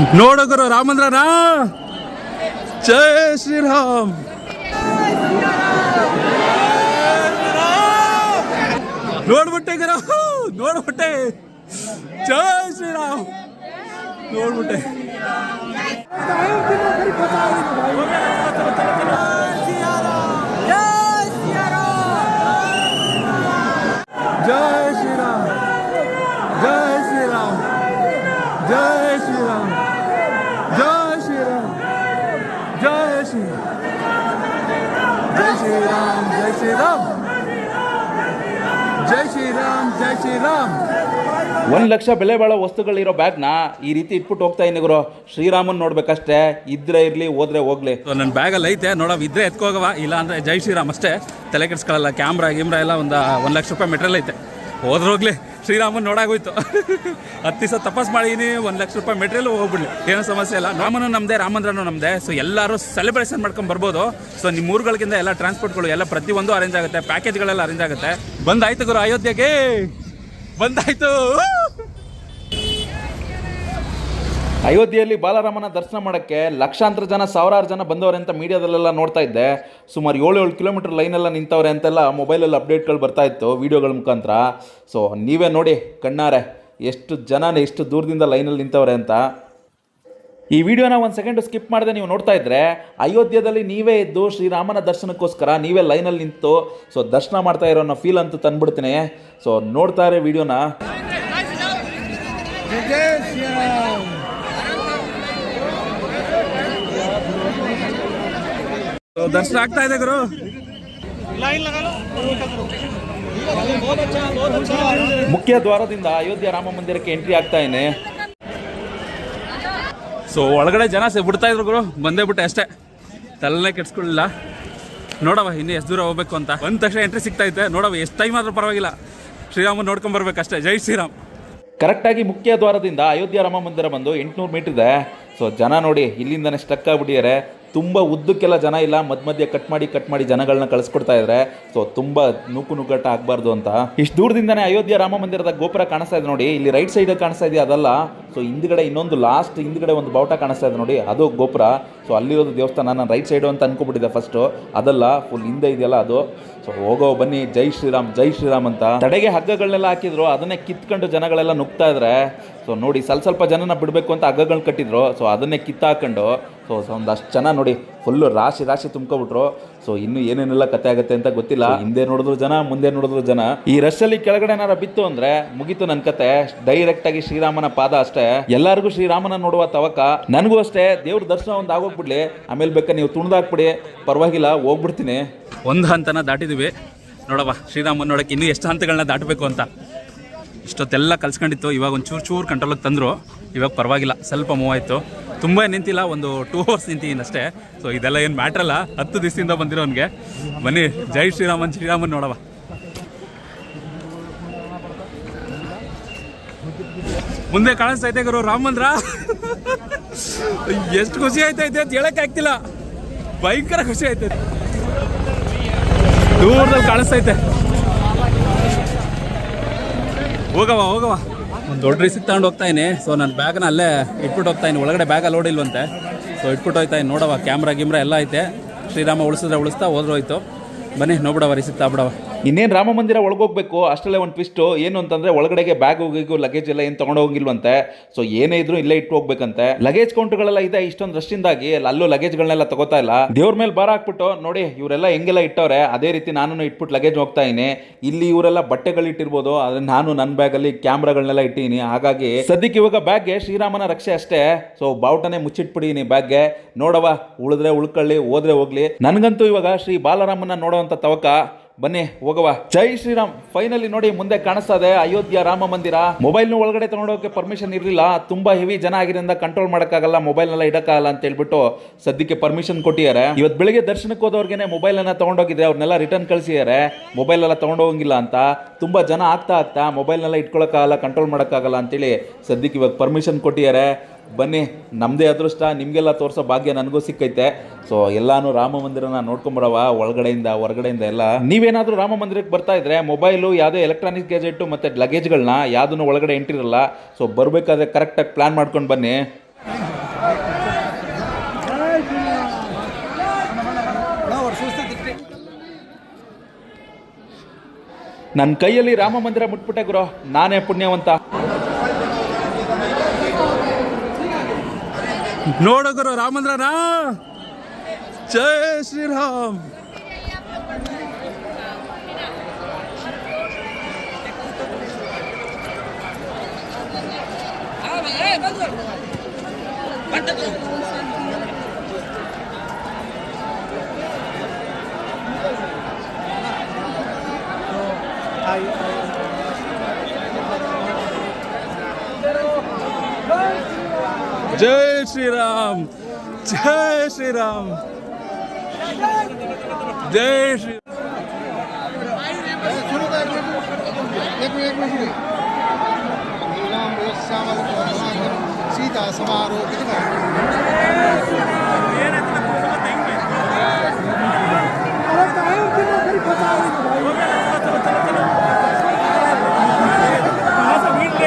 نو گھر رامندر رام جے شری رام رام نوڈ بٹر نوڈے جے شری رام نوڈ جی شری رام جی شری رام جی شری رام ಜೈ ಶ್ರೀರಾಮ್ ಜೈ ಶ್ರೀರಾಮ್ ಜೈ ಶ್ರೀರಾಮ್ ಜೈ ಶ್ರೀರಾಮ್ ಜೈ ಶ್ರೀರಾಮ್ ಜೈ ಶ್ರೀರಾಮ್ ಒಂದು ಲಕ್ಷ ಬೆಲೆ ಬಾಳೋ ವಸ್ತುಗಳಿರೋ ಬ್ಯಾಗ್ನ ಈ ರೀತಿ ಇಟ್ಬಿಟ್ಟು ಹೋಗ್ತಾ ಇನ್ನು ಗುರು. ಶ್ರೀರಾಮನ್ ನೋಡ್ಬೇಕಷ್ಟೇ. ಇದ್ರೆ ಇರಲಿ ಹೋದ್ರೆ ಹೋಗ್ಲಿ. ನನ್ನ ಬ್ಯಾಗಲ್ಲಿ ಐತೆ. ನೋಡವ್ ಇದ್ರೆ ಎತ್ಕೋಗವ. ಇಲ್ಲ ಅಂದ್ರೆ ಜೈ ಶ್ರೀರಾಮ್ ಅಷ್ಟೇ. ತಲೆ ಕೆಡಿಸ್ಕೊಳ್ಳಲ್ಲ ಕ್ಯಾಮ್ರಾ ಗಿಮ್ರಾ ಎಲ್ಲ ಒಂದು ಒಂದು ಲಕ್ಷ ರೂಪಾಯಿ ಮೆಟೀರಿಯಲ್ ಐತೆ. ಹೋದ್ರೋಗ್ಲಿ ಶ್ರೀರಾಮನ್ ನೋಡಾಗೋಯ್ತು. ಹತ್ತು ದಿವಸ ತಪಸ್ ಮಾಡಿದೀನಿ, ಒಂದು ಲಕ್ಷ ರೂಪಾಯಿ ಮೆಟೀರಿಯಲ್ ಹೋಗ್ಬಿಡ್ಲಿ. ಏನೋ ಸಮಸ್ಯೆ ಇಲ್ಲ. ರಾಮನು ನಮ್ಮದೇ ರಾಮಂದ್ರನು ನಮ್ಮದೇ ಸೊ ಎಲ್ಲರೂ ಸೆಲೆಬ್ರೇಷನ್ ಮಾಡ್ಕೊಂಡು ಬರ್ಬೋದು. ಸೊ ನಿಮ್ಮ ಊರುಗಳಿಗಿಂತ ಎಲ್ಲ ಟ್ರಾನ್ಸ್ಪೋರ್ಟ್ಗಳು ಎಲ್ಲ ಪ್ರತಿಯೊಂದು ಅರೇಂಜ್ ಆಗುತ್ತೆ. ಪ್ಯಾಕೇಜ್ಗಳೆಲ್ಲ ಅರೇಂಜ್ ಆಗುತ್ತೆ. ಬಂದಾಯ್ತು ಗುರು, ಅಯೋಧ್ಯೆಗೆ. ಬಂದಾಯ್ತು. ಅಯೋಧ್ಯೆಯಲ್ಲಿ ಬಾಲರಾಮನ ದರ್ಶನ ಮಾಡೋಕ್ಕೆ ಲಕ್ಷಾಂತರ ಜನ, ಸಾವಿರಾರು ಜನ ಬಂದವರೆ ಅಂತ ಮೀಡಿಯಾದಲ್ಲೆಲ್ಲ ನೋಡ್ತಾ ಇದ್ದೆ. ಸುಮಾರು ಏಳು ಏಳು ಕಿಲೋಮೀಟರ್ ಲೈನೆಲ್ಲ ನಿಂತವ್ರೆ ಅಂತೆಲ್ಲ ಮೊಬೈಲಲ್ಲಿ ಅಪ್ಡೇಟ್ಗಳು ಬರ್ತಾ ಇತ್ತು ವೀಡಿಯೋಗಳ ಮುಖಾಂತರ. ಸೊ ನೀವೇ ನೋಡಿ ಕಣ್ಣಾರೆ, ಎಷ್ಟು ಜನ, ಎಷ್ಟು ದೂರದಿಂದ ಲೈನಲ್ಲಿ ನಿಂತವ್ರೆ ಅಂತ. ಈ ವಿಡಿಯೋನ ಒಂದು ಸೆಕೆಂಡ್ ಸ್ಕಿಪ್ ಮಾಡದೆ ನೀವು ನೋಡ್ತಾ ಇದ್ದರೆ ಅಯೋಧ್ಯದಲ್ಲಿ ನೀವೇ ಇದ್ದು ಶ್ರೀರಾಮನ ದರ್ಶನಕ್ಕೋಸ್ಕರ ನೀವೇ ಲೈನಲ್ಲಿ ನಿಂತು ಸೊ ದರ್ಶನ ಮಾಡ್ತಾ ಇರೋ ಫೀಲ್ ಅಂತೂ ತಂದ್ಬಿಡ್ತೀನಿ. ಸೊ ನೋಡ್ತಾ ಇರೋ ವಿಡಿಯೋನ ದರ್ಶನ ಆಗ್ತಾ ಇದೆ ಗುರು. ಮುಖ್ಯ ದ್ವಾರದಿಂದ ಅಯೋಧ್ಯ ರಾಮ ಮಂದಿರಕ್ಕೆ ಎಂಟ್ರಿ ಆಗ್ತಾ ಇದೆ. ಸೊ ಒಳಗಡೆ ಜನ ಸೆ ಬಿಡ್ತಾ ಇದ್ರು ಗುರು. ಬಂದೇ ಬಿಟ್ಟೆ ಅಷ್ಟೇ. ತಲೆನೇ ಕೆಡ್ಸ್ಕೊಳ್ಳಿಲ್ಲ. ನೋಡವ ಇನ್ನು ಎಷ್ಟು ದೂರ ಹೋಗ್ಬೇಕು ಅಂತ. ಬಂದ ತಕ್ಷಣ ಎಂಟ್ರಿ ಸಿಗ್ತಾ ಇದೆ ನೋಡವ ಎಷ್ಟು ಟೈಮ್ ಆದ್ರೂ ಪರವಾಗಿಲ್ಲ. ಶ್ರೀರಾಮ ನೋಡ್ಕೊಂಡ್ ಬರ್ಬೇಕಷ್ಟೇ ಜೈ ಶ್ರೀರಾಮ್. ಕರೆಕ್ಟಾಗಿ ಮುಖ್ಯ ದ್ವಾರದಿಂದ ಅಯೋಧ್ಯ ರಾಮ ಮಂದಿರ ಬಂದು ಎಂಟುನೂರು ಮೀಟರ್ ಇದೆ. ಸೊ ಜನ ನೋಡಿ ಇಲ್ಲಿಂದನೇ ಸ್ಟಕ್ ಆಗ್ಬಿಟ್ಟಿದ್ದಾರೆ. ತುಂಬ ಉದ್ದಕ್ಕೆಲ್ಲ ಜನ ಇಲ್ಲ, ಮಧ್ಯ ಮಧ್ಯೆ ಕಟ್ ಮಾಡಿ ಕಟ್ ಮಾಡಿ ಜನಗಳನ್ನ ಕಳಿಸ್ಕೊಡ್ತಾ ಇದ್ದಾರೆ ಸೊ ತುಂಬ ನೂಕು ನುಗ್ಗಟ್ಟ ಆಗಬಾರ್ದು ಅಂತ. ಇಷ್ಟು ದೂರದಿಂದನೇ ಅಯೋಧ್ಯೆ ರಾಮ ಮಂದಿರದ ಗೋಪುರ ಕಾಣಿಸ್ತಾ ಇದೆ ನೋಡಿ, ಇಲ್ಲಿ ರೈಟ್ ಸೈಡ್ ಕಾಣಿಸ್ತಾ ಇದೆಯಾ ಅದಲ್ಲ. ಸೊ ಹಿಂದ್ಗಡೆ ಇನ್ನೊಂದು ಲಾಸ್ಟ್ ಹಿಂದ್ಗಡೆ ಒಂದು ಬಾವುಟ ಕಾಣಿಸ್ತಾ ಇದೆ ನೋಡಿ, ಅದು ಗೋಪುರ. ಸೊ ಅಲ್ಲಿರೋದು ದೇವಸ್ಥಾನ, ನಾನು ರೈಟ್ ಸೈಡು ಅಂತ ಅನ್ಕೊಬಿಟ್ಟಿದ್ದೆ ಫಸ್ಟು ಅದಲ್ಲ ಫುಲ್ ಹಿಂದೆ ಇದೆಯಲ್ಲ ಅದು. ಸೊ ಹೋಗೋ, ಬನ್ನಿ, ಜೈ ಶ್ರೀರಾಮ್ ಜೈ ಶ್ರೀರಾಮ್ ಅಂತ. ತಡೆಗೆ ಹಗ್ಗಗಳನ್ನೆಲ್ಲ ಹಾಕಿದ್ರು, ಅದನ್ನೇ ಕಿತ್ಕೊಂಡು ಜನಗಳೆಲ್ಲ ನುಗ್ತಾ ಇದ್ರೆ ಸೊ ನೋಡಿ, ಸ್ವಲ್ಪ ಸ್ವಲ್ಪ ಜನನ ಬಿಡಬೇಕು ಅಂತ ಹಗ್ಗಗಳನ್ನ ಕಟ್ಟಿದ್ರು ಸೊ ಅದನ್ನೇ ಕಿತ್ತಾಕೊಂಡು ಸೊ ಒಂದಷ್ಟು ಜನ ನೋಡಿ ಫುಲ್ಲು ರಾಶಿ ರಾಶಿ ತುಂಬ್ಕೊಬಿಟ್ರು. ಸೊ ಇನ್ನು ಏನೇನೆಲ್ಲ ಕತೆ ಆಗುತ್ತೆ ಅಂತ ಗೊತ್ತಿಲ್ಲ. ಹಿಂದೆ ನೋಡಿದ್ರು ಜನ, ಮುಂದೆ ನೋಡಿದ್ರು ಜನ. ಈ ರಶಲ್ಲಿ ಕೆಳಗಡೆ ಏನಾರ ಬಿತ್ತು ಅಂದ್ರೆ ಮುಗೀತು ನನ್ನ ಕತೆ. ಡೈರೆಕ್ಟ್ ಆಗಿ ಶ್ರೀರಾಮನ ಪಾದ ಅಷ್ಟೇ. ಎಲ್ಲರಿಗೂ ಶ್ರೀರಾಮನ ನೋಡುವ ತವಕ. ನನಗೂ ಅಷ್ಟೇ. ದೇವ್ರ ದರ್ಶನ ಒಂದು ಆಗೋಗ್ಬಿಡ್ಲಿ. ಆಮೇಲೆ ಬೇಕಾ ನೀವು ತುಣ್ದಾಕ್ಬಿಡಿ ಪರವಾಗಿಲ್ಲ, ಹೋಗ್ಬಿಡ್ತೀನಿ. ಒಂದು ಹಂತನ ದಾಟಿದೀವಿ. ನೋಡವ ಶ್ರೀರಾಮನ್ ನೋಡಕ್ಕೆ ಇನ್ನೂ ಎಷ್ಟು ಹಂತಗಳನ್ನ ದಾಟಬೇಕು ಅಂತ. ಇಷ್ಟೊತ್ತೆಲ್ಲ ಕಲ್ಸ್ಕೊಂಡಿತ್ತು. ಇವಾಗ ಒಂದು ಚೂರು ಚೂರು ಕಂಟ್ರೋಲಿಗೆ ತಂದರು. ಇವಾಗ ಪರವಾಗಿಲ್ಲ. ಸ್ವಲ್ಪ ಮೂವ್ ಆಯಿತು. ತುಂಬ ನಿಂತಿಲ್ಲ, ಒಂದು ಟೂ ಅವರ್ಸ್ ನಿಂತಿದ್ದೀನಿ ಅಷ್ಟೇ. ಸೊ ಇದೆಲ್ಲ ಏನು ಮ್ಯಾಟ್ರಲ್ಲ ಹತ್ತು ದಿವಸದಿಂದ ಬಂದಿರೋನ್ಗೆ ಬನ್ನಿ, ಜೈ ಶ್ರೀರಾಮನ್ ಶ್ರೀರಾಮನ್ ನೋಡವ. ಮುಂದೆ ಕಾಣಿಸ್ತೈತೆ ಗುರು, ರಾಮಂದ್ರ. ಎಷ್ಟು ಖುಷಿ ಆಯ್ತೈತೆ ಅಂತ ಹೇಳಕ್ ಆಗ್ತಿಲ್ಲ. ಭಯಂಕರ ಖುಷಿ ಆಯ್ತೈತೆ ದೂರದಲ್ಲಿ ಕಾಣಿಸ್ತೈತೆ ಹೋಗವ ಹೋಗವಾ ದೊಡ್ಡ ರಿಸಿಕ್ ತಗೊಂಡು ಹೋಗ್ತಾ ಇದೀನಿ. ಸೊ ನನ್ನ ಬ್ಯಾಗ್ನ ಅಲ್ಲೇ ಇಟ್ಬಿಟ್ಟು ಹೋಗ್ತಾ ಇದೀನಿ. ಒಳಗಡೆ ಬ್ಯಾಗ್ ಲೋಡ್ ಇಲ್ವಂತೆ ಸೊ ಇಟ್ಬಿಟ್ಟು ಹೋಗ್ತಾ ಇದೀನಿ. ನೋಡವ ಕ್ಯಾಮ್ರಾ ಗಿಮ್ರಾ ಎಲ್ಲ ಐತೆ. ಶ್ರೀರಾಮ ಉಳಿಸಿದ್ರೆ ಉಳಿಸ್ತಾ ಹೋದ್ರು ಹೋಯ್ತು ಬನ್ನಿ ನೋಡ್ಬಿಡವ ರಿಸಿತ್ ತಗೊಬಿಡವ ಇನ್ನೇನು ರಾಮ ಮಂದಿರ ಒಳಗೋಗ್ಬೇಕು? ಅಷ್ಟರಲ್ಲೇ ಒಂದು ಟ್ವಿಸ್ಟು ಏನು ಅಂತಂದ್ರೆ ಒಳಗಡೆಗೆ ಬ್ಯಾಗ್ ಹೋಗಿಗೂ ಲಗೇಜ್ ಎಲ್ಲ ಏನು ತೊಗೊಂಡು ಹೋಗಿಲ್ವಂತೆ? ಸೊ ಏನೇ ಇದ್ರು ಇಲ್ಲೇ ಇಟ್ಟು ಹೋಗ್ಬೇಕಂತೆ. ಲಗೇಜ್ ಕೌಂಟ್ಗಳೆಲ್ಲ ಇದೆ ಇಷ್ಟೊಂದು ರಷ್ಟಿಂದಾಗಿ ಅಲ್ಲೂ ಲಗೇಜ್ಗಳನ್ನೆಲ್ಲ ತಗೋತಾ ಇಲ್ಲ. ದೇವ್ರ ಮೇಲೆ ಬಾರ ಹಾಕ್ಬಿಟ್ಟು, ನೋಡಿ, ಇವರೆಲ್ಲ ಹೆಂಗೆಲ್ಲ ಇಟ್ಟವ್ರೆ, ಅದೇ ರೀತಿ ನಾನು ಇಟ್ಬಿಟ್ಟು ಲಗೇಜ್ ಹೋಗ್ತಾ ಇದೀನಿ ಇಲ್ಲಿ ಇವರೆಲ್ಲ ಬಟ್ಟೆಗಳು ಇಟ್ಟಿರ್ಬೋದು, ಆದ್ರೆ ನಾನು ನನ್ನ ಬ್ಯಾಗಲ್ಲಿ ಕ್ಯಾಮ್ರಾಗಳನ್ನೆಲ್ಲ ಇಟ್ಟಿದ್ದೀನಿ. ಹಾಗಾಗಿ ಸದ್ಯಕ್ಕೆ ಇವಾಗ ಬ್ಯಾಗ್ಗೆ ಶ್ರೀರಾಮನ ರಕ್ಷೆ ಅಷ್ಟೇ. ಸೊ ಬಾವುಟನೇ ಮುಚ್ಚಿಟ್ಬಿಡೀನಿ ಬ್ಯಾಗ್ಗೆ ನೋಡವ ಉಳಿದ್ರೆ ಉಳ್ಕೊಳ್ಳಿ, ಹೋದ್ರೆ ಹೋಗ್ಲಿ. ನನಗಂತೂ ಇವಾಗ ಶ್ರೀ ಬಾಲರಾಮನ ಅಂತ ತವಕ ಬನ್ನಿ ಹೋಗವ ಜೈ ಶ್ರೀರಾಮ್. ಫೈನಲಿ ನೋಡಿ, ಮುಂದೆ ಕಾಣಿಸ್ತಾ ಇದೆ ಅಯೋಧ್ಯ ರಾಮ ಮಂದಿರ. ಮೊಬೈಲ್ನ ಒಳಗಡೆ ತಗೊಂಡೋಗಕ್ಕೆ ಪರ್ಮಿಷನ್ ಇರಲಿಲ್ಲ. ತುಂಬಾ ಹೆವಿ ಜನ ಆಗಿರೋದ್ರಿಂದ ಕಂಟ್ರೋಲ್ ಮಾಡೋಕ್ಕಾಗಲ್ಲ ಮೊಬೈಲ್ನೆಲ್ಲ ಇಡಕ್ಕಾಗಲ್ಲ ಅಂತ ಹೇಳ್ಬಿಟ್ಟು ಸದ್ಯಕ್ಕೆ ಪರ್ಮಿಷನ್ ಕೊಟ್ಟಿದ್ದಾರೆ. ಇವತ್ತು ಬೆಳಿಗ್ಗೆ ದರ್ಶನಕ್ಕೆ ಹೋದವ್ರಿಗೆ ಮೊಬೈಲ್ ಅನ್ನ ತಗೊಂಡೋಗಿದ್ರೆ ಅವ್ರನ್ನೆಲ್ಲ ರಿಟರ್ನ್ ಕಳಿಸಿದ್ದಾರೆ. ಮೊಬೈಲ್ ಎಲ್ಲ ತಗೊಂಡೋಗಂಗಿಲ್ಲ ಅಂತ. ತುಂಬಾ ಜನ ಆಗ್ತಾ ಆಗ್ತಾ ಮೊಬೈಲ್ನೆಲ್ಲ ಇಟ್ಕೊಳಕ್ಕಾಗಲ್ಲ ಕಂಟ್ರೋಲ್ ಮಾಡೋಕ್ಕಾಗಲ್ಲ ಅಂತೇಳಿ ಸದ್ಯಕ್ಕೆ ಇವಾಗ ಪರ್ಮಿಷನ್ ಕೊಟ್ಟಿದ್ದಾರೆ. ಬನ್ನಿ ನಮ್ಮದೇ ಅದೃಷ್ಟ, ನಿಮಗೆಲ್ಲ ತೋರಿಸೋ ಭಾಗ್ಯ ನನಗೂ ಸಿಕ್ಕೈತೆ. ಸೊ ಎಲ್ಲಾನು ರಾಮ ಮಂದಿರನ ನೋಡ್ಕೊಂಬರವ ಒಳಗಡೆಯಿಂದ, ಹೊರಗಡೆಯಿಂದ ಎಲ್ಲ. ನೀವೇನಾದರೂ ರಾಮ ಮಂದಿರಕ್ಕೆ ಬರ್ತಾ ಇದ್ದರೆ ಮೊಬೈಲು, ಯಾವುದೇ ಎಲೆಕ್ಟ್ರಾನಿಕ್ ಗ್ಯಾಜೆಟು ಮತ್ತು ಲಗೇಜ್ಗಳನ್ನ ಯಾವುದನ್ನು ಒಳಗಡೆ ಎಂಟಿರಲ್ಲ ಸೊ ಬರಬೇಕಾದ್ರೆ ಕರೆಕ್ಟಾಗಿ ಪ್ಲ್ಯಾನ್ ಮಾಡ್ಕೊಂಡು ಬನ್ನಿ. ನನ್ನ ಕೈಯಲ್ಲಿ ರಾಮ ಮಂದಿರ ಮುಟ್ಬಿಟ್ಟೆ ಗುರು. ನಾನೇ ಪುಣ್ಯವಂತ. ನೋಡೋ ಗುರು ರಾಮಂದ್ರನಾ ಜಯ ಶ್ರೀರಾಮ್. जय श्री राम जय श्री राम जय श्री एक मिनिट एक मिनिट سام سیتا سمہ تر پوچھتے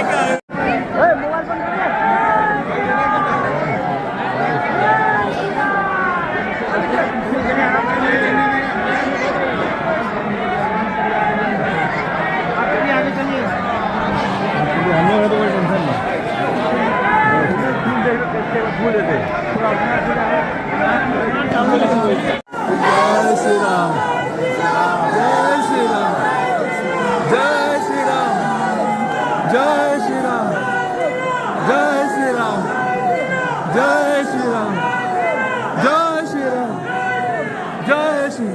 ہیں जय श्री राम जय श्री राम जय श्री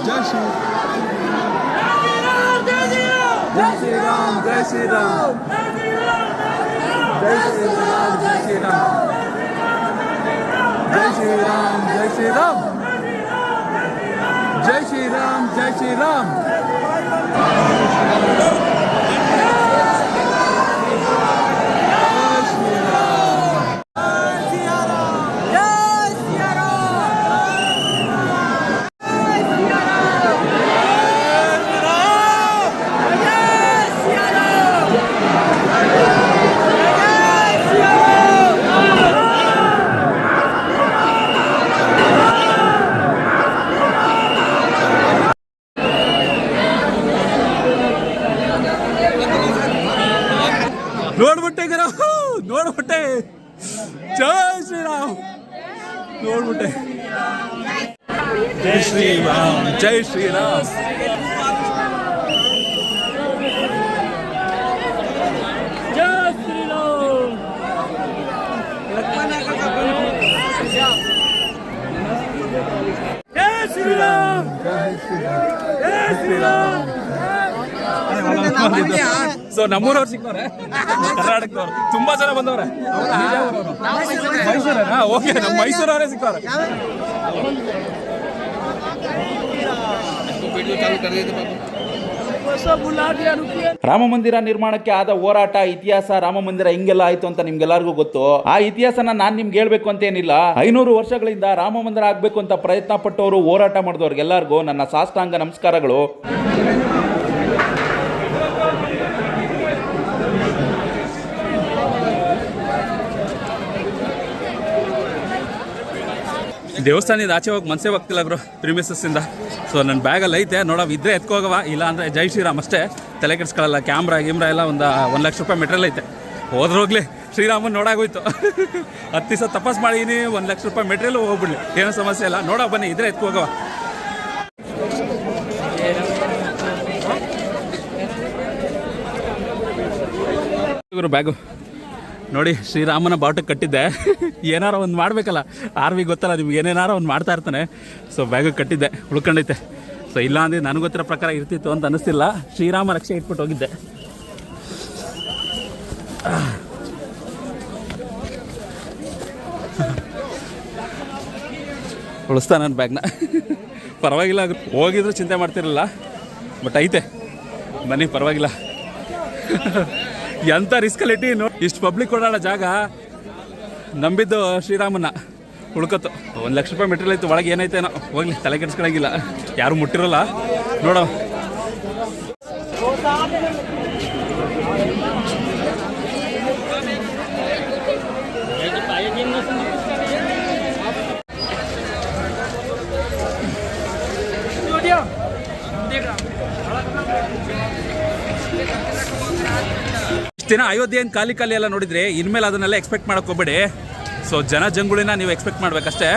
जय श्री जय श्री राम जय श्री राम जय श्री राम जय श्री राम जय श्री राम जय श्री राम जय श्री राम जय श्री राम ನೋಡ್ಬಿಟ್ಟೆ. ಜೈ ಶ್ರೀರಾಮ್ ಜೈ ಶ್ರೀರಾಮ್ ಜೈ ಶ್ರೀರಾಮ್ ಜೈ ಶ್ರೀರಾಮ್ ಜೈ ಶ್ರೀರಾಮ್ ಸೊ ನಮ್ಮೂರವ್ರು ಸಿಕ್ಕವ್ರೆ ಕರ್ನಾಟಕದವ್ರು. ತುಂಬಾ ಜನ ಬಂದವ್ರೆ. ಮೈಸೂರ. ಓಕೆ. ನಮ್ಮ ಮೈಸೂರವರೇ ಸಿಕ್ಕವ್ರೆ ರಾಮ ಮಂದಿರ ನಿರ್ಮಾಣಕ್ಕೆ ಆದ ಹೋರಾಟ, ಇತಿಹಾಸ, ರಾಮ ಮಂದಿರ ಹಿಂಗೆಲ್ಲ ಆಯ್ತು ಅಂತ ನಿಮ್ಗೆಲ್ಲರಿಗೂ ಗೊತ್ತು. ಆ ಇತಿಹಾಸನ ನಾನ್ ನಿಮ್ಗೆ ಹೇಳ್ಬೇಕು ಅಂತ ಏನಿಲ್ಲ ಐನೂರು ವರ್ಷಗಳಿಂದ ರಾಮ ಮಂದಿರ ಆಗ್ಬೇಕು ಅಂತ ಪ್ರಯತ್ನ ಪಟ್ಟವರು ಹೋರಾಟ ಮಾಡಿದವ್ರಿಗೆಲ್ಲರಿಗೂ ನನ್ನ ಸಾಷ್ಟಾಂಗ ನಮಸ್ಕಾರಗಳು. ದೇವಸ್ಥಾನದಿಂದ ಆಚೆ ಹೋಗಿ ಮನಸ್ಸೇ ಹೋಗ್ತಿಲ್ಲ ಬ್ರೋ ಪ್ರಿಮಿಸಸ್ಸಿಂದ ಸೊ ನನ್ನ ಬ್ಯಾಗಲ್ಲಿ ಐತೆ, ನೋಡೋ ಇದ್ರೆ ಎತ್ಕೋಗವ ಇಲ್ಲ ಅಂದರೆ ಜೈ ಶ್ರೀರಾಮ್ ಅಷ್ಟೇ. ತಲೆ ಕೆಡಿಸ್ಕೊಳ್ಳಲ್ಲ ಕ್ಯಾಮ್ರಾ ಗಿಮ್ರಾ ಎಲ್ಲ ಒಂದು ಒಂದು ಲಕ್ಷ ರೂಪಾಯಿ ಮೆಟ್ರಿಯಲ್ ಐತೆ. ಹೋದ್ರೋಗ್ಲಿ ಶ್ರೀರಾಮನ್ ನೋಡಾಗೋಯ್ತು. ಹತ್ತು ದಿವಸ ತಪಾಸ್ ಮಾಡಿದೀನಿ ಒಂದು ಲಕ್ಷ ರೂಪಾಯಿ ಮೆಟ್ರಿಯಲ್ ಹೋಗ್ಬಿಡ್ಲಿ. ಏನೋ ಸಮಸ್ಯೆ ಇಲ್ಲ. ನೋಡೋ, ಬನ್ನಿ, ಇದ್ರೆ ಎತ್ಕೋಗವ ಬ್ಯಾಗು ನೋಡಿ, ಶ್ರೀರಾಮನ ಬಾಟು ಕಟ್ಟಿದ್ದೆ. ಏನಾರ ಒಂದು ಮಾಡಬೇಕಲ್ಲ. ಆರ್ ವಿ ಗೊತ್ತಲ್ಲ, ನಿಮ್ಗೆ ಏನೇನಾರ ಒಂದು ಮಾಡ್ತಾ ಇರ್ತಾನೆ. ಸೊ ಬ್ಯಾಗ್ ಕಟ್ಟಿದ್ದೆ, ಉಳ್ಕೊಂಡೈತೆ. ಸೊ ಇಲ್ಲ ಅಂದ್ರೆ ನನಗೆ ಪ್ರಕಾರ ಇರ್ತಿತ್ತು ಅಂತ ಅನಿಸ್ತಿಲ್ಲ. ಶ್ರೀರಾಮ ರಕ್ಷೆ ಇಟ್ಬಿಟ್ಟು ಹೋಗಿದ್ದೆ. ಉಳಿಸ್ತಾ ನನ್ನ ಬ್ಯಾಗ್ನ ಪರವಾಗಿಲ್ಲ ಹೋಗಿದ್ರು ಚಿಂತೆ ಮಾಡ್ತಿರಲಿಲ್ಲ ಬಟ್ ಐತೆ. ಬನ್ನಿ, ಪರವಾಗಿಲ್ಲ. ಎಂಥ ರಿಸ್ಕಲ್ಲಿ ಇಟ್ಟು ಇಷ್ಟು ಪಬ್ಲಿಕ್ ಓಡಾಡೋ ಜಾಗ. ನಂಬಿದ್ದು ಶ್ರೀರಾಮನ. ಉಳ್ಕತ್ತು. ಒಂದು ಲಕ್ಷ ರೂಪಾಯಿ ಮೆಟೀರಿಯಲ್ ಐತೆ ಒಳಗೆ ಏನೈತೇನೋ. ಹೋಗ್ಲಿ, ತಲೆ ಕೆಡಿಸ್ಕೊಳಂಗಿಲ್ಲ. ಯಾರು ಮುಟ್ಟಿರಲ್ಲ. ನೋಡೋ. ಇಷ್ಟು ದಿನ ಅಯೋಧ್ಯೆಯನ್ನು ಖಾಲಿ ಖಾಲಿ ಎಲ್ಲ ನೋಡಿದರೆ ಇನ್ಮೇಲೆ ಅದನ್ನೆಲ್ಲ ಎಕ್ಸ್ಪೆಕ್ಟ್ ಮಾಡ್ಕೋಬೇಡಿ ಸೊ ಜನ ಜಂಗುಳಿನ ನೀವು ಎಕ್ಸ್ಪೆಕ್ಟ್ ಮಾಡಬೇಕಷ್ಟೇ.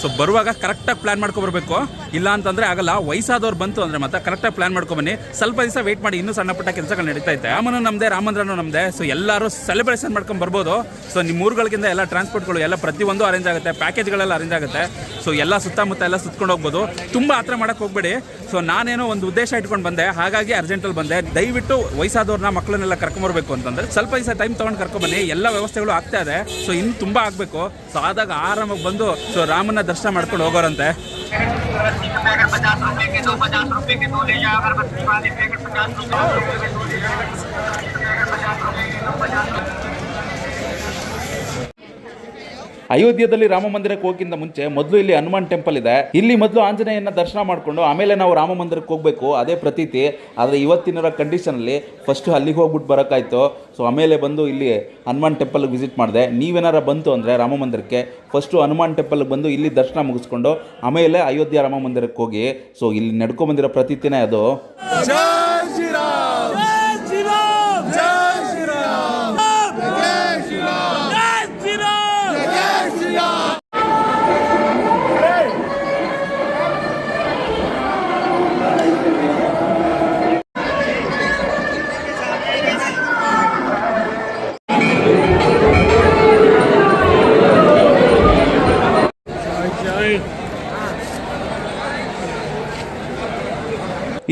ಸೊ ಬರುವಾಗ ಕರೆಕ್ಟಾಗಿ ಪ್ಲ್ಯಾನ್ ಮಾಡ್ಕೊಬರ್ಬೇಕು ಇಲ್ಲ ಅಂತಂದರೆ ಆಗಲ್ಲ, ವಯಸ್ಸಾದವ್ರು ಬಂತು ಅಂದರೆ ಮತ್ತೆ ಕರೆಕ್ಟಾಗಿ ಪ್ಲ್ಯಾನ್ ಮಾಡ್ಕೊಬನ್ನಿ ಸ್ವಲ್ಪ ದಿವಸ ವೇಟ್ ಮಾಡಿ ಇನ್ನೂ ಸಣ್ಣ ಪುಟ್ಟ ಕೆಲಸಗಳು ನಡೀತಾ ಇದೆ ರಾಮನು ನಮ್ಮದೇ ರಾಮಂದ್ರನು ನಮ್ಮದೇ ಸೊ ಎಲ್ಲರೂ ಸೆಲೆಬ್ರೇಷನ್ ಮಾಡ್ಕೊಂಡು ಬರ್ಬೋದು. ಸೊ ನಿಮ್ಮ ಊರುಗಳಿಗಿಂದ ಎಲ್ಲ ಟ್ರಾನ್ಸ್ಪೋರ್ಟ್ಗಳು ಎಲ್ಲ ಪ್ರತಿಯೊಂದು ಅರೇಂಜ್ ಆಗುತ್ತೆ. ಪ್ಯಾಕೇಜ್ಗಳೆಲ್ಲ ಅರೇಂಜ್ ಆಗುತ್ತೆ. ಸೊ ಎಲ್ಲ ಸುತ್ತಮುತ್ತ ಎಲ್ಲ ಸುತ್ಕೊಂಡು ಹೋಗ್ಬೋದು. ತುಂಬ ಹತ್ರ ಮಾಡೋಕ್ಕೆ ಹೋಗ್ಬೇಡಿ. ಸೊ ನಾನೇನೋ ಒಂದು ಉದ್ದೇಶ ಇಟ್ಕೊಂಡು ಬಂದೆ. ಹಾಗಾಗಿ ಅರ್ಜೆಂಟಲ್ಲಿ ಬಂದೆ. ದಯವಿಟ್ಟು ವಯಸ್ಸಾದವ್ರನ್ನ, ಮಕ್ಕಳನ್ನೆಲ್ಲ ಕರ್ಕೊಂಬರ್ಬೇಕು ಅಂತಂದ್ರೆ ಸ್ವಲ್ಪ ದಿವಸ ಟೈಮ್ ತೊಗೊಂಡು ಕರ್ಕೊಂಬನ್ನಿ ಎಲ್ಲ ವ್ಯವಸ್ಥೆಗಳು ಆಗ್ತಾ ಇದೆ. ಸೊ ಇನ್ನು ತುಂಬ ಆಗಬೇಕು. ಸೊ ಆದಾಗ ಆರಾಮಾಗಿ ಬಂದು ಸೊ ರಾಮನ ದರ್ಶನ ಮಾಡ್ಕೊಂಡು ಹೋಗೋರಂತೆ. पैकेट पचास रुपए के दो पचास रुपए के दो ले जाओ अगरबत्ती वाले पैकेट पचास रुपए के दो ले जाओ पैकेट पचास रुपए के दो पचास ಅಯೋಧ್ಯದಲ್ಲಿ ರಾಮ ಮಂದಿರಕ್ಕೆ ಹೋಗಿಂತ ಮುಂಚೆ ಮೊದಲು ಇಲ್ಲಿ ಹನುಮಾನ್ ಟೆಂಪಲ್ ಇದೆ. ಇಲ್ಲಿ ಮೊದಲು ಆಂಜನೇಯನ ದರ್ಶನ ಮಾಡಿಕೊಂಡು ಆಮೇಲೆ ನಾವು ರಾಮ ಮಂದಿರಕ್ಕೆ ಹೋಗಬೇಕು. ಅದೇ ಪ್ರತೀತಿ. ಆದರೆ ಇವತ್ತಿನ ಕಂಡೀಷನಲ್ಲಿ ಫಸ್ಟ್ ಅಲ್ಲಿಗೆ ಹೋಗ್ಬಿಟ್ಟು ಬರೋಕ್ಕಾಯ್ತು ಸೊ ಆಮೇಲೆ ಬಂದು ಇಲ್ಲಿ ಹನುಮಾನ್ ಟೆಂಪಲ್ಗೆ ವಿಸಿಟ್ ಮಾಡಿದೆ. ನೀವೇನಾರ ಬಂತು ಅಂದರೆ ರಾಮ ಮಂದಿರಕ್ಕೆ ಫಸ್ಟು ಹನುಮಾನ್ ಟೆಂಪಲ್ಗೆ ಬಂದು ಇಲ್ಲಿ ದರ್ಶನ ಮುಗಿಸ್ಕೊಂಡು ಆಮೇಲೆ ಅಯೋಧ್ಯೆ ರಾಮ ಮಂದಿರಕ್ಕೆ ಹೋಗಿ. ಸೊ ಇಲ್ಲಿ ನಡ್ಕೊಂಬಂದಿರೋ ಪ್ರತೀತಿನೇ ಅದು.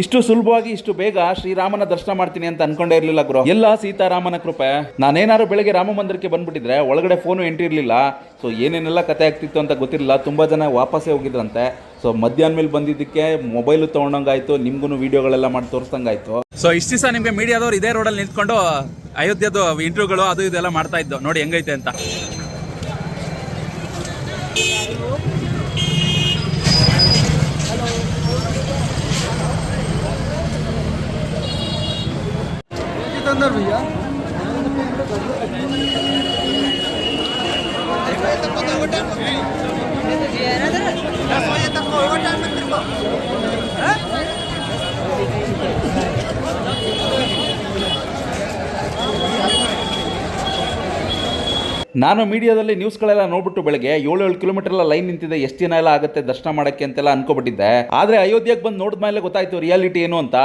ಇಷ್ಟು ಸುಲಭವಾಗಿ ಇಷ್ಟು ಬೇಗ ಶ್ರೀರಾಮನ ದರ್ಶನ ಮಾಡ್ತೀನಿ ಅಂತ ಅನ್ಕೊಂಡೇ ಇರಲಿಲ್ಲ ಗುರು. ಎಲ್ಲ ಸೀತಾರಾಮನ ಕೃಪೆ. ನಾನೇನಾದ್ರು ಬೆಳಗ್ಗೆ ರಾಮ ಮಂದಿರಕ್ಕೆ ಬಂದ್ಬಿಟ್ಟಿದ್ರೆ ಒಳಗಡೆ ಫೋನು ಎಂಟ್ರಿ ಇರಲಿಲ್ಲ ಸೊ ಏನೇನೆಲ್ಲ ಕತೆ ಆಗ್ತಿತ್ತು ಅಂತ ಗೊತ್ತಿರಲಿಲ್ಲ. ತುಂಬ ಜನ ವಾಪಸ್ಸೇ ಹೋಗಿದ್ರಂತೆ. ಸೊ ಮಧ್ಯಾಹ್ನ ಮೇಲೆ ಬಂದಿದ್ದಕ್ಕೆ ಮೊಬೈಲು ತೊಗೊಂಡಂಗಾಯ್ತು ನಿಮ್ಗೂ ವಿಡಿಯೋಗಳೆಲ್ಲ ಮಾಡಿ ತೋರಿಸ್ದಂಗಾಯ್ತು. ಸೊ ಇಷ್ಟು ದಿವಸ ನಿಮಗೆ ಮೀಡಿಯಾದವ್ರು ಇದೇ ರೋಡಲ್ಲಿ ನಿಂತ್ಕೊಂಡು ಅಯೋಧ್ಯದು ಇಂಟರ್ವ್ಯೂಗಳು ಅದು ಇದೆಲ್ಲ ಮಾಡ್ತಾ ಇದ್ದು. ನೋಡಿ ಹೆಂಗೈತೆ ಅಂತ. कितना अंदर भैया ನಾನು ಮೀಡಿಯಾದಲ್ಲಿ ನ್ಯೂಸ್ಗಳೆಲ್ಲ ನೋಡ್ಬಿಟ್ಟು ಬೆಳಗ್ಗೆ ಏಳು ಏಳು ಕಿಲೋಮೀಟರ್ ಎಲ್ಲ ಲೈನ್ ನಿಂತಿದೆ ಎಷ್ಟು ದಿನ ಎಲ್ಲ ಆಗುತ್ತೆ ದರ್ಶನ ಮಾಡಕ್ಕೆ ಅಂತೆಲ್ಲ ಅನ್ಕೊಬಿಟ್ಟಿದ್ದೆ ಆದರೆ ಅಯೋಧ್ಯೆಗೆ ಬಂದು ನೋಡಿದ್ಮೇಲೆ ಗೊತ್ತಾಯ್ತು ರಿಯಾಲಿಟಿ ಏನು ಅಂತ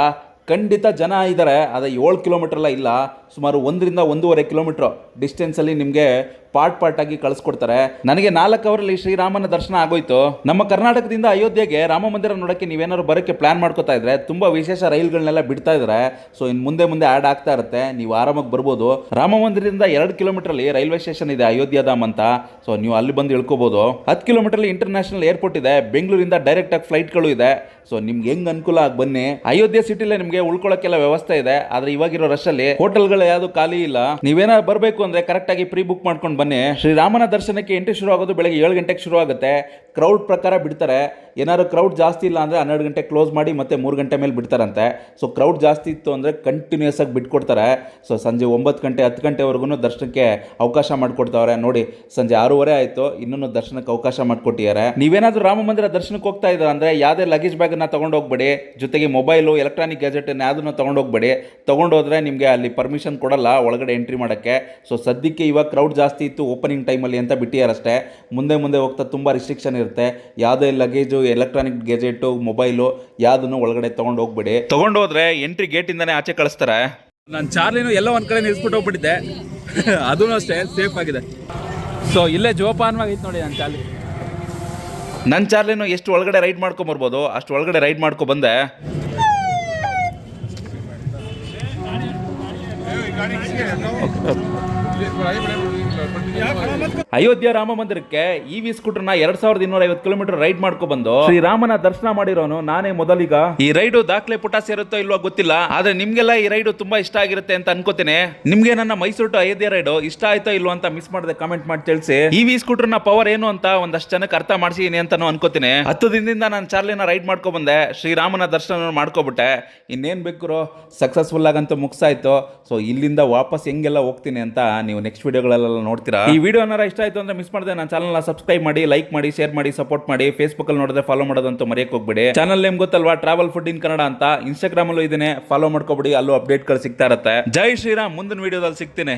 ಖಂಡಿತ ಜನ ಇದ್ದಾರೆ ಅದು ಏಳು ಕಿಲೋಮೀಟರ್ ಎಲ್ಲ ಇಲ್ಲ. ಸುಮಾರು ಒಂದರಿಂದ ಒಂದೂವರೆ ಕಿಲೋಮೀಟ್ರ್ ಡಿಸ್ಟೆನ್ಸಲ್ಲಿ ನಿಮಗೆ ಪಾರ್ಟ್ ಪಾರ್ಟ್ ಆಗಿ ಕಳಿಸ್ಕೊಡ್ತಾರೆ. ನನಗೆ ನಾಲ್ಕು ಅವರಲ್ಲಿ ಶ್ರೀರಾಮನ ದರ್ಶನ ಆಗೋಯ್ತು. ನಮ್ಮ ಕರ್ನಾಟಕದಿಂದ ಅಯೋಧ್ಯೆಗೆ ರಾಮ ಮಂದಿರ ನೋಡೋಕ್ಕೆ ನೀವೇನಾದ್ರು ಬರೋಕ್ಕೆ ಪ್ಲಾನ್ ಮಾಡ್ಕೋತಾ ಇದ್ರೆ ತುಂಬಾ ವಿಶೇಷ ರೈಲ್ಗಳನ್ನೆಲ್ಲ ಬಿಡ್ತಾ ಇದ್ದಾರೆ ಸೊ ಇನ್ನು ಮುಂದೆ ಮುಂದೆ ಆ್ಯಡ್ ಆಗ್ತಾ ಇರುತ್ತೆ. ನೀವು ಆರಾಮಾಗಿ ಬರ್ಬೋದು. ರಾಮ ಮಂದಿರದಿಂದ ಎರಡು ಕಿಲೋಮೀಟ್ರಲ್ಲಿ ರೈಲ್ವೆ ಸ್ಟೇಷನ್ ಇದೆ ಅಯೋಧ್ಯಧಾಮ್ ಅಂತ. ಸೊ ನೀವು ಅಲ್ಲಿ ಬಂದು ಇಳ್ಕೋಬೋದು. ಹತ್ತು ಅಲ್ಲಿ ಇಂಟರ್ನ್ಯಾಷನಲ್ ಏರ್ಪೋರ್ಟ್ ಇದೆ. ಬೆಂಗಳೂರಿಂದ ಡೈರೆಕ್ಟ್ ಆಗಿ ಫ್ಲೈಟ್ಗಳು ಇದೆ. ಸೊ ನಿಮ್ಗೆ ಹೆಂಗ್ ಅನುಕೂಲ ಆಗಿ ಬನ್ನಿ. ಅಯೋಧ್ಯೆ ಸಿಟಿಲೇ ನಿಮಗೆ ಉಳ್ಕೊಳ್ಳೋಕ್ಕೆಲ್ಲ ವ್ಯವಸ್ಥೆ ಇದೆ. ಆದ್ರೆ ಇವಾಗಿರೋ ಹೋಟೆಲ್ ಹೋಟೆಲ್ಗಳು ಯಾವುದು ಖಾಲಿ ಇಲ್ಲ. ನೀವೇನಾದ್ರು ಬರಬೇಕು ಅಂದ್ರೆ ಕರೆಕ್ಟ್ ಆಗಿ ಪ್ರೀ ಬುಕ್ ಮಾಡ್ಕೊಂಡು ಬನ್ನಿ ಶ್ರೀರಾಮನ ದರ್ಶನಕ್ಕೆ ಎಂಟ್ರಿ ಶುರು ಆಗೋದು ಬೆಳಗ್ಗೆ ಏಳು ಗಂಟೆಗೆ ಶುರು ಆಗುತ್ತೆ. ಕ್ರೌಡ್ ಪ್ರಕಾರ ಬಿಡ್ತಾರೆ. ಏನಾದ್ರು ಕ್ರೌಡ್ ಜಾಸ್ತಿ ಇಲ್ಲ ಅಂದರೆ ಹನ್ನೆರಡು ಗಂಟೆ ಕ್ಲೋಸ್ ಮಾಡಿ ಮತ್ತೆ ಮೂರು ಗಂಟೆ ಮೇಲೆ ಬಿಡ್ತಾರಂತೆ. ಸೊ ಕ್ರೌಡ್ ಜಾಸ್ತಿ ಇತ್ತು ಅಂದರೆ ಕಂಟಿನ್ಯೂಸ್ ಆಗಿ ಬಿಟ್ಕೊಡ್ತಾರೆ. ಸೊ ಸಂಜೆ ಒಂಬತ್ತು ಗಂಟೆ, ಹತ್ತು ಗಂಟೆವರೆಗೂ ದರ್ಶನಕ್ಕೆ ಅವಕಾಶ ಮಾಡಿಕೊಡ್ತಾವ್ರೆ. ನೋಡಿ, ಸಂಜೆ ಆರೂವರೆ ಆಯಿತು. ಇನ್ನೂ ದರ್ಶನಕ್ಕೆ ಅವಕಾಶ ಮಾಡಿಕೊಟ್ಟಿದ್ದಾರೆ. ನೀವೇನಾದರೂ ರಾಮ ಮಂದಿರ ದರ್ಶನಕ್ಕೆ ಹೋಗ್ತಾ ಇದ್ದಾರೆ ಅಂದರೆ ಯಾವುದೇ ಲಗೇಜ್ ಬ್ಯಾಗನ್ನು ತೊಗೊಂಡು ಹೋಗ್ಬೇಡಿ. ಜೊತೆಗೆ ಮೊಬೈಲು ಎಲೆಕ್ಟ್ರಾನಿಕ್ ಗ್ಯಾಜೆಟನ್ನು ಯಾವುದನ್ನು ತೊಗೊಂಡು ಹೋಗ್ಬೇಡಿ. ತೊಗೊಂಡೋದ್ರೆ ನಿಮಗೆ ಅಲ್ಲಿ ಪರ್ಮಿಷನ್ ಕೊಡಲ್ಲ ಒಳಗಡೆ ಎಂಟ್ರಿ ಮಾಡೋಕ್ಕೆ. ಸೊ ಸದ್ಯಕ್ಕೆ ಇವಾಗ ಕ್ರೌಡ್ ಜಾಸ್ತಿ ಇತ್ತು ಓಪನಿಂಗ್ ಟೈಮಲ್ಲಿ ಅಂತ ಬಿಟ್ಟಿಯಾರಷ್ಟೇ ಮುಂದೆ ಮುಂದೆ ಹೋಗ್ತಾ ತುಂಬ ರಿಸ್ಟ್ರಿಕ್ಷನ್ ಇರುತ್ತೆ. ಯಾವುದೇ ಲಗೇಜು ಎಲೆಕ್ಟ್ರಾನಿಕ್ ಗೆಜೆಟು ಮೊಬೈಲು ಯಾವುದನ್ನು ಒಳಗಡೆ ತೊಗೊಂಡು ಹೋಗ್ಬೇಡಿ. ತೊಗೊಂಡು ಹೋದ್ರೆ ಎಂಟ್ರಿ ಗೇಟಿಂದನೇ ಆಚೆ ಕಳಿಸ್ತಾರೆ. ನಾನು ಚಾರ್ಲಿನು ಎಲ್ಲ ಒಂದು ಕಡೆ ನಿಲ್ಸ್ಬಿಟ್ಟು ಹೋಗ್ಬಿಟ್ಟಿದ್ದೆ. ಅದೂ ಅಷ್ಟೇ ಸೇಫ್ ಆಗಿದೆ. ಸೊ ಇಲ್ಲೇ ಜೋಪಾನವಾಗಿತ್ತು ನೋಡಿ ನನ್ನ ಚಾರ್ಲಿ. ನನ್ನ ಚಾರ್ಲಿನೂ ಎಷ್ಟು ಒಳಗಡೆ ರೈಡ್ ಮಾಡ್ಕೊಂಬರ್ಬೋದು ಅಷ್ಟು ಒಳಗಡೆ ರೈಡ್ ಮಾಡ್ಕೊ ಬಂದೆ. ಅಯೋಧ್ಯ ರಾಮ ಮಂದಿರಕ್ಕೆ ಈ ವಿ ಸ್ಕೂಟರ್ನ ಎರಡ್ ಸಾವಿರದ ಇನ್ನೂರ ಐವತ್ತು ಕಿಲೋಮೀಟರ್ ರೈಡ್ ಮಾಡ್ಕೊ ಬಂದು ಶ್ರೀರಾಮನ ದರ್ಶನ ಮಾಡಿರೋನು ನಾನೇ ಮೊದಲಿಗ. ಈ ರೈಡು ದಾಖಲೆ ಪುಟ ಸೇರುತ್ತೋ ಇಲ್ವೋ ಗೊತ್ತಿಲ್ಲ, ಆದ್ರೆ ನಿಮ್ಗೆಲ್ಲ ಈ ರೈಡು ತುಂಬಾ ಇಷ್ಟ ಆಗಿರುತ್ತೆ ಅಂತ ಅನ್ಕೋತೀನಿ. ನಿಮ್ಗೆ ನನ್ನ ಮೈಸೂರು ಟು ಅಯೋಧ್ಯ ರೈಡು ಇಷ್ಟ ಆಯ್ತೋ ಇಲ್ವೋ ಅಂತ ಮಿಸ್ ಮಾಡದೆ ಕಾಮೆಂಟ್ ಮಾಡಿ ತಿಳಿಸಿ. ಈ ವಿ ಸ್ಕೂಟರ್ನ ಪವರ್ ಏನು ಅಂತ ಒಂದಷ್ಟು ಜನಕ್ಕೆ ಅರ್ಥ ಮಾಡಿಸಿದೀನಿ ಅಂತಾನು ಅನ್ಕೋತೀನಿ. ಹತ್ತು ದಿನದಿಂದ ನಾನು ಚಾರ್ಲಿನ ರೈಡ್ ಮಾಡ್ಕೊ ಬಂದೆ ಶ್ರೀರಾಮನ ದರ್ಶನ ಮಾಡ್ಕೊಬಿಟ್ಟೆ. ಇನ್ನೇನ್ ಬೇಕು ಸಕ್ಸಸ್ಫುಲ್ ಆಗಂತೂ ಮುಗಿಸಾಯ್ತು. ಸೊ ಇಲ್ಲಿ ಇಲ್ಲಿಂದ ವಾಪಸ್ ಹೆಂಗೆಲ್ಲ ಹೋಗ್ತೀನಿ ಅಂತ ನೀವು ನೆಕ್ಸ್ಟ್ ವಿಡಿಯೋಗಳೆಲ್ಲ ನೋಡ್ತೀರಾ? ಈ ವಿಡಿಯೋ ಏನಾರ ಇಷ್ಟ ಆಯ್ತು ಅಂದ್ರೆ ಮಿಸ್ ಮಾಡಿದೆ, ನನ್ನ ಚಾನಲ್ನ ಸಬ್ಸ್ಕ್ರೈಬ್ ಮಾಡಿ ಲೈಕ್ ಮಾಡಿ ಶೇರ್ ಮಾಡಿ ಸಪೋರ್ಟ್ ಮಾಡಿ ಫೇಸ್ಬುಕ್ ಅಲ್ಲಿ ನೋಡಿದ್ರೆ ಫಾಲೋ ಮಾಡೋದಂತ ಮರೆಯಕ್ಕೆ ಹೋಗ್ಬೇಡಿ. ಚಾನಲ್ ನೇಮ್ ಗೊತ್ತಲ್ವಾ? ಟ್ರಾವೆಲ್ ಫುಡ್ ಇನ್ ಕನ್ನಡ ಅಂತ. ಇನ್ಸ್ಟಾಗ್ರಾಮ್ ಅಲ್ಲೂ ಇದೇನೆ. ಫಾಲೋ ಮಾಡ್ಕೊಬಿಡಿ, ಅಲ್ಲೂ ಅಪ್ಡೇಟ್ಗಳು ಸಿಗ್ತಾ ಇರುತ್ತೆ. ಜೈ ಶ್ರೀರಾಮ್, ಮುಂದಿನ ವಿಡಿಯೋದಲ್ಲಿ ಸಿಗ್ತೀನಿ.